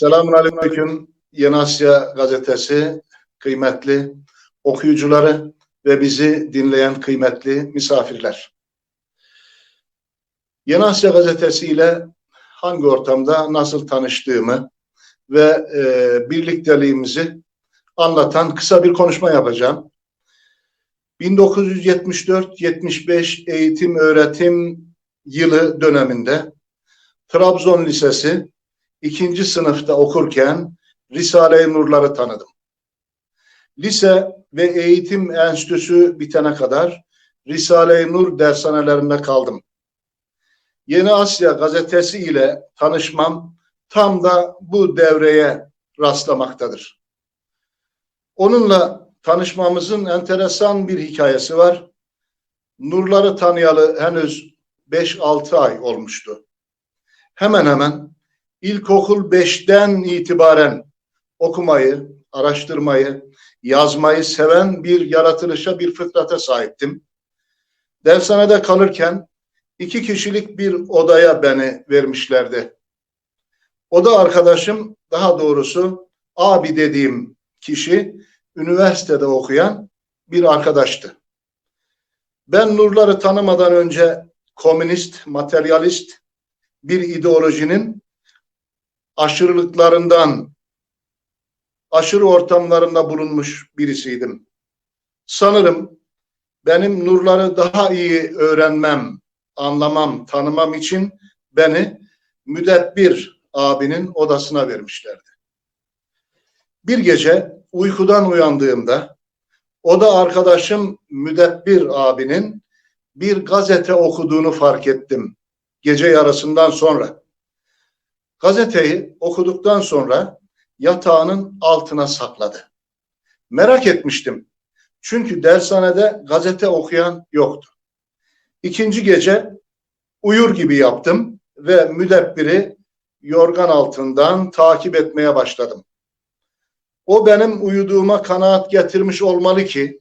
Selamun Aleyküm Yeni Asya Gazetesi kıymetli okuyucuları ve bizi dinleyen kıymetli misafirler. Yeni Asya Gazetesi ile hangi ortamda nasıl tanıştığımı ve e, birlikteliğimizi anlatan kısa bir konuşma yapacağım. 1974-75 eğitim öğretim yılı döneminde Trabzon Lisesi ikinci sınıfta okurken Risale-i Nurları tanıdım. Lise ve eğitim enstitüsü bitene kadar Risale-i Nur dershanelerinde kaldım. Yeni Asya gazetesi ile tanışmam tam da bu devreye rastlamaktadır. Onunla tanışmamızın enteresan bir hikayesi var. Nurları tanıyalı henüz 5-6 ay olmuştu. Hemen hemen ilkokul 5'ten itibaren okumayı, araştırmayı, yazmayı seven bir yaratılışa, bir fıtrata sahiptim. Dershanede kalırken iki kişilik bir odaya beni vermişlerdi. Oda arkadaşım, daha doğrusu abi dediğim kişi üniversitede okuyan bir arkadaştı. Ben nurları tanımadan önce komünist, materyalist bir ideolojinin aşırılıklarından, aşırı ortamlarında bulunmuş birisiydim. Sanırım benim nurları daha iyi öğrenmem, anlamam, tanımam için beni müdebbir abinin odasına vermişlerdi. Bir gece uykudan uyandığımda oda arkadaşım müdebbir abinin bir gazete okuduğunu fark ettim gece yarısından sonra. Gazeteyi okuduktan sonra yatağının altına sakladı. Merak etmiştim. Çünkü dershanede gazete okuyan yoktu. İkinci gece uyur gibi yaptım ve müdebbiri yorgan altından takip etmeye başladım. O benim uyuduğuma kanaat getirmiş olmalı ki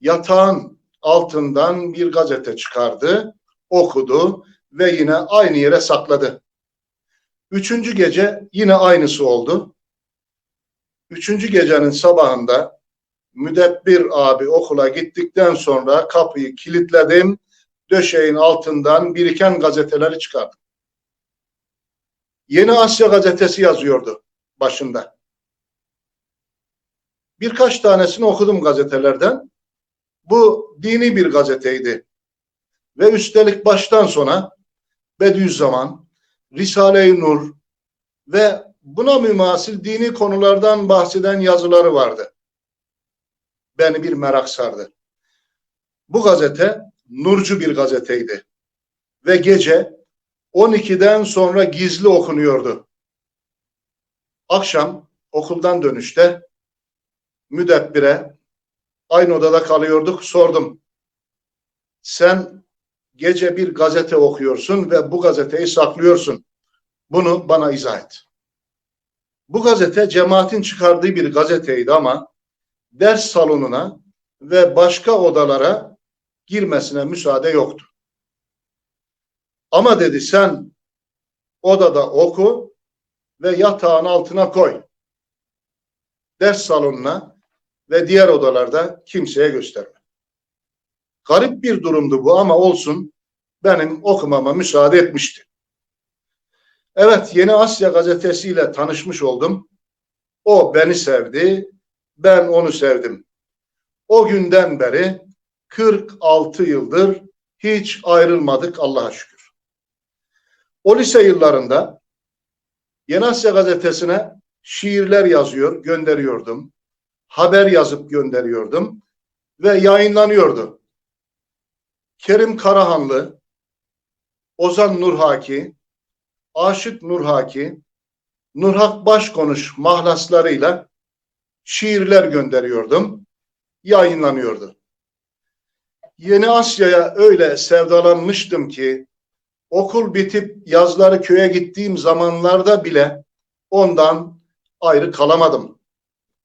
yatağın altından bir gazete çıkardı, okudu ve yine aynı yere sakladı. Üçüncü gece yine aynısı oldu. Üçüncü gecenin sabahında müdebbir abi okula gittikten sonra kapıyı kilitledim. Döşeğin altından biriken gazeteleri çıkardım. Yeni Asya gazetesi yazıyordu başında. Birkaç tanesini okudum gazetelerden. Bu dini bir gazeteydi. Ve üstelik baştan sona Bediüzzaman, Risale-i Nur ve buna mümasil dini konulardan bahseden yazıları vardı. Beni bir merak sardı. Bu gazete nurcu bir gazeteydi. Ve gece 12'den sonra gizli okunuyordu. Akşam okuldan dönüşte müdebbire aynı odada kalıyorduk. Sordum. Sen gece bir gazete okuyorsun ve bu gazeteyi saklıyorsun. Bunu bana izah et. Bu gazete cemaatin çıkardığı bir gazeteydi ama ders salonuna ve başka odalara girmesine müsaade yoktu. Ama dedi sen odada oku ve yatağın altına koy. Ders salonuna ve diğer odalarda kimseye gösterme. Garip bir durumdu bu ama olsun benim okumama müsaade etmişti. Evet Yeni Asya gazetesiyle tanışmış oldum. O beni sevdi, ben onu sevdim. O günden beri 46 yıldır hiç ayrılmadık Allah'a şükür. O lise yıllarında Yeni Asya gazetesine şiirler yazıyor, gönderiyordum. Haber yazıp gönderiyordum ve yayınlanıyordu. Kerim Karahanlı, Ozan Nurhaki, Aşık Nurhaki, Nurhak Başkonuş mahlaslarıyla şiirler gönderiyordum. Yayınlanıyordu. Yeni Asya'ya öyle sevdalanmıştım ki okul bitip yazları köye gittiğim zamanlarda bile ondan ayrı kalamadım.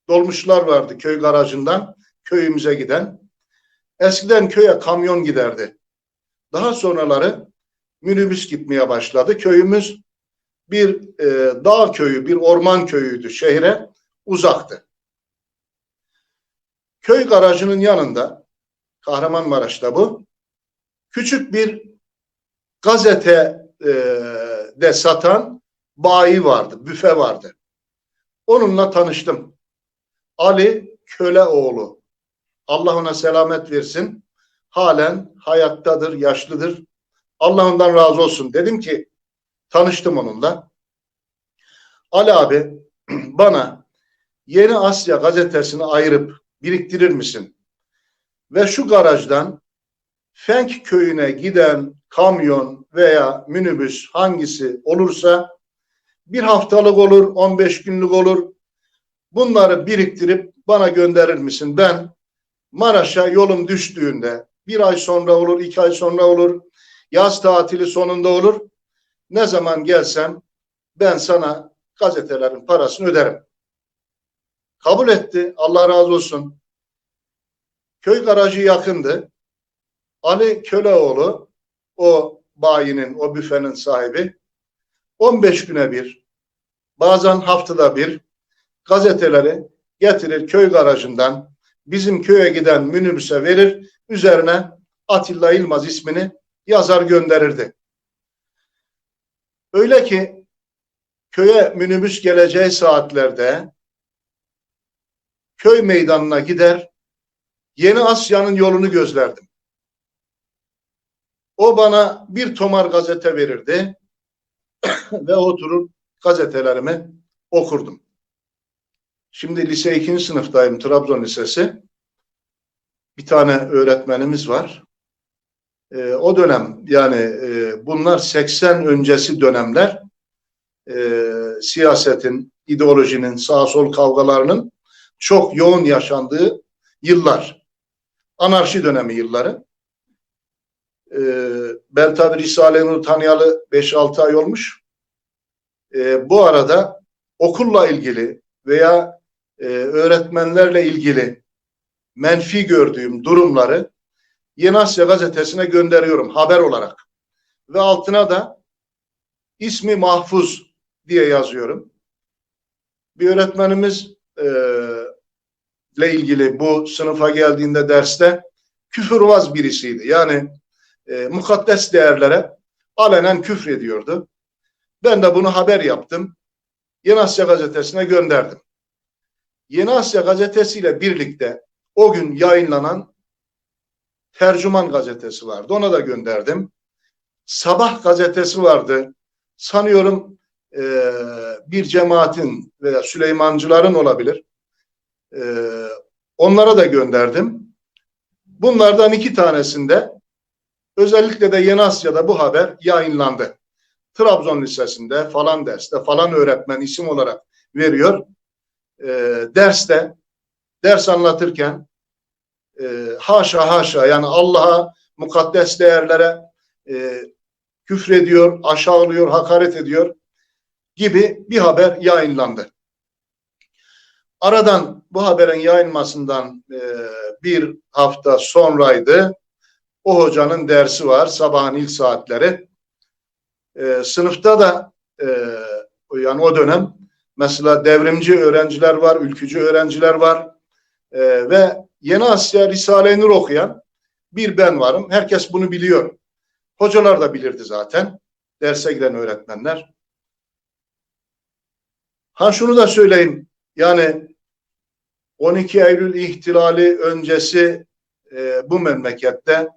Dolmuşlar vardı köy garajından köyümüze giden. Eskiden köye kamyon giderdi. Daha sonraları minibüs gitmeye başladı. Köyümüz bir e, dağ köyü, bir orman köyüydü şehre uzaktı. Köy garajının yanında Kahramanmaraş'ta bu küçük bir gazete e, de satan bayi vardı, büfe vardı. Onunla tanıştım. Ali Köleoğlu. Allah ona selamet versin. Halen hayattadır, yaşlıdır. Allah ondan razı olsun. Dedim ki tanıştım onunla. Ali abi bana Yeni Asya gazetesini ayırıp biriktirir misin? Ve şu garajdan Fenk köyüne giden kamyon veya minibüs hangisi olursa bir haftalık olur, 15 günlük olur. Bunları biriktirip bana gönderir misin? Ben Maraş'a yolum düştüğünde bir ay sonra olur, iki ay sonra olur, yaz tatili sonunda olur. Ne zaman gelsem ben sana gazetelerin parasını öderim. Kabul etti. Allah razı olsun. Köy garajı yakındı. Ali Köleoğlu o bayinin, o büfenin sahibi 15 güne bir bazen haftada bir gazeteleri getirir köy garajından bizim köye giden minibüse verir. Üzerine Atilla İlmaz ismini yazar gönderirdi. Öyle ki köye minibüs geleceği saatlerde köy meydanına gider Yeni Asya'nın yolunu gözlerdim. O bana bir tomar gazete verirdi ve oturur gazetelerimi okurdum. Şimdi lise ikinci sınıftayım Trabzon Lisesi. Bir tane öğretmenimiz var. E, o dönem yani e, bunlar 80 öncesi dönemler e, siyasetin, ideolojinin, sağ sol kavgalarının çok yoğun yaşandığı yıllar. Anarşi dönemi yılları. E, ben tabi tanıyalı 5-6 ay olmuş. E, bu arada okulla ilgili veya e, öğretmenlerle ilgili menfi gördüğüm durumları Yeni Asya gazetesine gönderiyorum haber olarak. Ve altına da ismi mahfuz diye yazıyorum. Bir öğretmenimiz e, ile ilgili bu sınıfa geldiğinde derste küfürbaz birisiydi. Yani e, mukaddes değerlere alenen küfrediyordu. Ben de bunu haber yaptım. Yeni Asya gazetesine gönderdim. Yeni Asya gazetesiyle birlikte o gün yayınlanan Tercüman gazetesi vardı. Ona da gönderdim. Sabah gazetesi vardı. Sanıyorum e, bir cemaatin veya Süleymancıların olabilir. E, onlara da gönderdim. Bunlardan iki tanesinde özellikle de Yeni Asya'da bu haber yayınlandı. Trabzon Lisesi'nde falan derste falan öğretmen isim olarak veriyor. E, derste ders anlatırken e, haşa haşa yani Allah'a mukaddes değerlere e, küfrediyor, aşağılıyor, hakaret ediyor gibi bir haber yayınlandı. Aradan bu haberin yayınmasından e, bir hafta sonraydı. O hocanın dersi var sabahın ilk saatleri. E, sınıfta da e, yani o dönem mesela devrimci öğrenciler var, ülkücü öğrenciler var e, ve Yeni Asya Risale-i Nur okuyan bir ben varım. Herkes bunu biliyor. Hocalar da bilirdi zaten. Derse giden öğretmenler. Ha şunu da söyleyeyim. Yani 12 Eylül ihtilali öncesi e, bu memlekette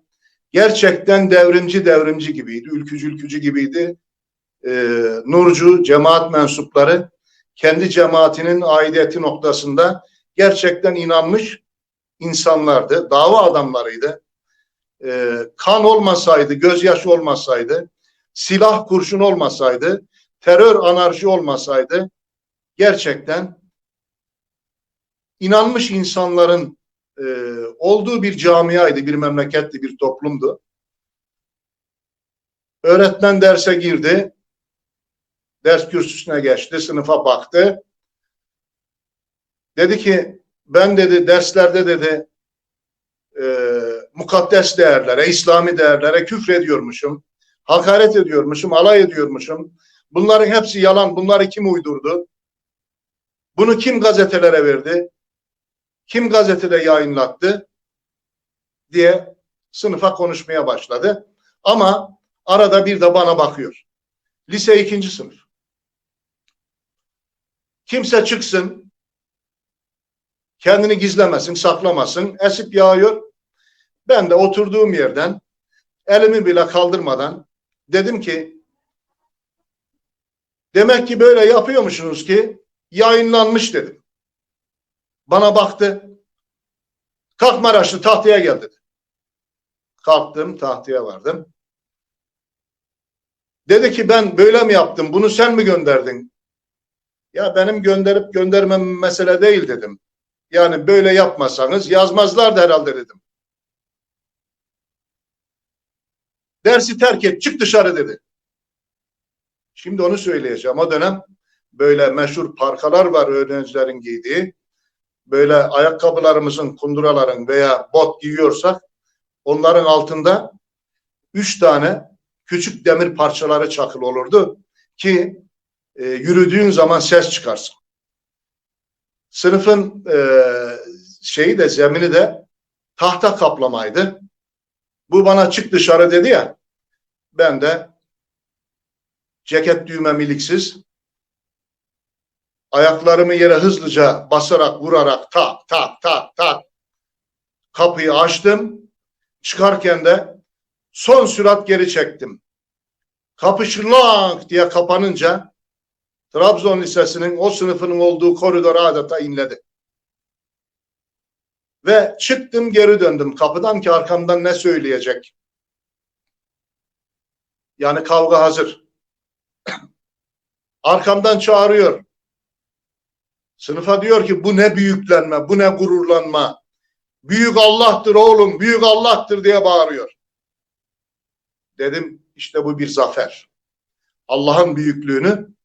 gerçekten devrimci devrimci gibiydi. Ülkücü ülkücü gibiydi. E, Nurcu cemaat mensupları kendi cemaatinin aidiyeti noktasında gerçekten inanmış insanlardı. Dava adamlarıydı. E, kan olmasaydı, gözyaşı olmasaydı, silah kurşun olmasaydı, terör anarşi olmasaydı gerçekten inanmış insanların e, olduğu bir camiaydı, bir memleketti, bir toplumdu. Öğretmen derse girdi, ders kürsüsüne geçti, sınıfa baktı. Dedi ki ben dedi derslerde dedi e, mukaddes değerlere, İslami değerlere küfrediyormuşum, hakaret ediyormuşum, alay ediyormuşum. Bunların hepsi yalan. Bunları kim uydurdu? Bunu kim gazetelere verdi? Kim gazetede yayınlattı? diye sınıfa konuşmaya başladı. Ama arada bir de bana bakıyor. Lise ikinci sınıf. Kimse çıksın, kendini gizlemesin, saklamasın, esip yağıyor. Ben de oturduğum yerden elimi bile kaldırmadan dedim ki demek ki böyle yapıyormuşsunuz ki yayınlanmış dedim. Bana baktı. Kalk Maraşlı tahtaya gel dedi. Kalktım tahtaya vardım. Dedi ki ben böyle mi yaptım? Bunu sen mi gönderdin? Ya benim gönderip göndermem mesele değil dedim. Yani böyle yapmasanız yazmazlardı herhalde dedim. Dersi terk et, çık dışarı dedi. Şimdi onu söyleyeceğim. O dönem böyle meşhur parkalar var öğrencilerin giydiği. Böyle ayakkabılarımızın, kunduraların veya bot giyiyorsak onların altında üç tane küçük demir parçaları çakılı olurdu ki e, yürüdüğün zaman ses çıkarsın. Sınıfın e, şeyi de zemini de tahta kaplamaydı. Bu bana çık dışarı dedi ya. Ben de ceket düğmem iliksiz ayaklarımı yere hızlıca basarak vurarak tak tak tak tak kapıyı açtım. Çıkarken de son sürat geri çektim. Kapı şırlank diye kapanınca Trabzon Lisesi'nin o sınıfının olduğu koridora adeta inledi. Ve çıktım geri döndüm kapıdan ki arkamdan ne söyleyecek. Yani kavga hazır. Arkamdan çağırıyor. Sınıfa diyor ki bu ne büyüklenme, bu ne gururlanma. Büyük Allah'tır oğlum, büyük Allah'tır diye bağırıyor. Dedim işte bu bir zafer. Allah'ın büyüklüğünü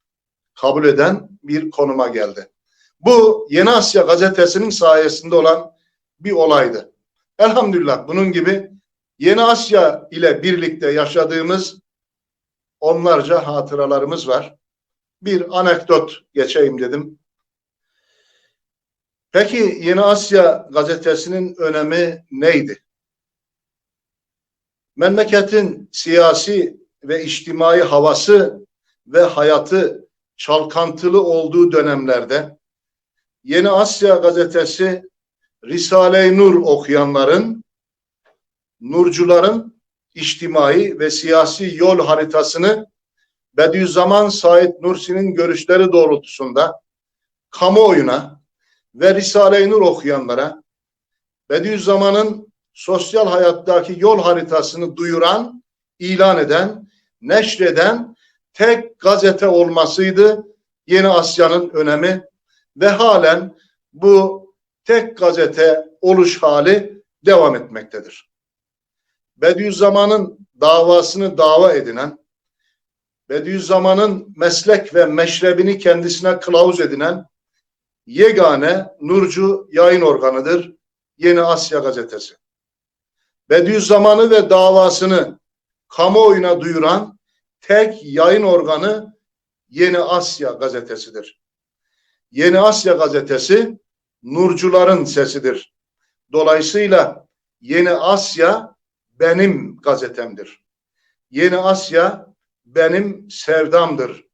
kabul eden bir konuma geldi. Bu Yeni Asya gazetesinin sayesinde olan bir olaydı. Elhamdülillah bunun gibi Yeni Asya ile birlikte yaşadığımız onlarca hatıralarımız var. Bir anekdot geçeyim dedim. Peki Yeni Asya gazetesinin önemi neydi? Memleketin siyasi ve içtimai havası ve hayatı çalkantılı olduğu dönemlerde Yeni Asya gazetesi Risale-i Nur okuyanların, nurcuların içtimai ve siyasi yol haritasını Bediüzzaman Said Nursi'nin görüşleri doğrultusunda kamuoyuna ve Risale-i Nur okuyanlara Bediüzzaman'ın sosyal hayattaki yol haritasını duyuran, ilan eden, neşreden tek gazete olmasıydı Yeni Asya'nın önemi ve halen bu tek gazete oluş hali devam etmektedir. Bediüzzaman'ın davasını dava edinen, Bediüzzaman'ın meslek ve meşrebini kendisine kılavuz edinen yegane Nurcu yayın organıdır Yeni Asya Gazetesi. Bediüzzaman'ı ve davasını kamuoyuna duyuran tek yayın organı Yeni Asya Gazetesi'dir. Yeni Asya Gazetesi Nurcuların sesidir. Dolayısıyla Yeni Asya benim gazetemdir. Yeni Asya benim sevdamdır.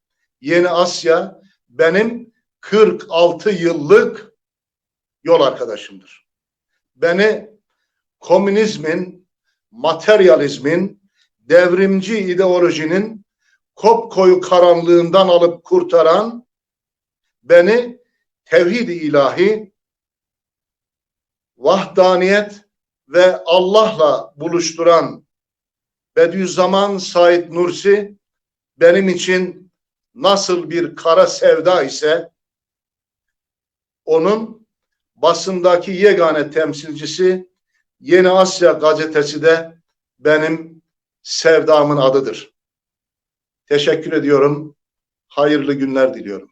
Yeni Asya benim 46 yıllık yol arkadaşımdır. Beni komünizmin, materyalizmin, devrimci ideolojinin kopkoyu karanlığından alıp kurtaran, beni tevhid-i ilahi, vahdaniyet ve Allah'la buluşturan Bediüzzaman Said Nursi benim için nasıl bir kara sevda ise onun basındaki yegane temsilcisi Yeni Asya gazetesi de benim sevdamın adıdır. Teşekkür ediyorum. Hayırlı günler diliyorum.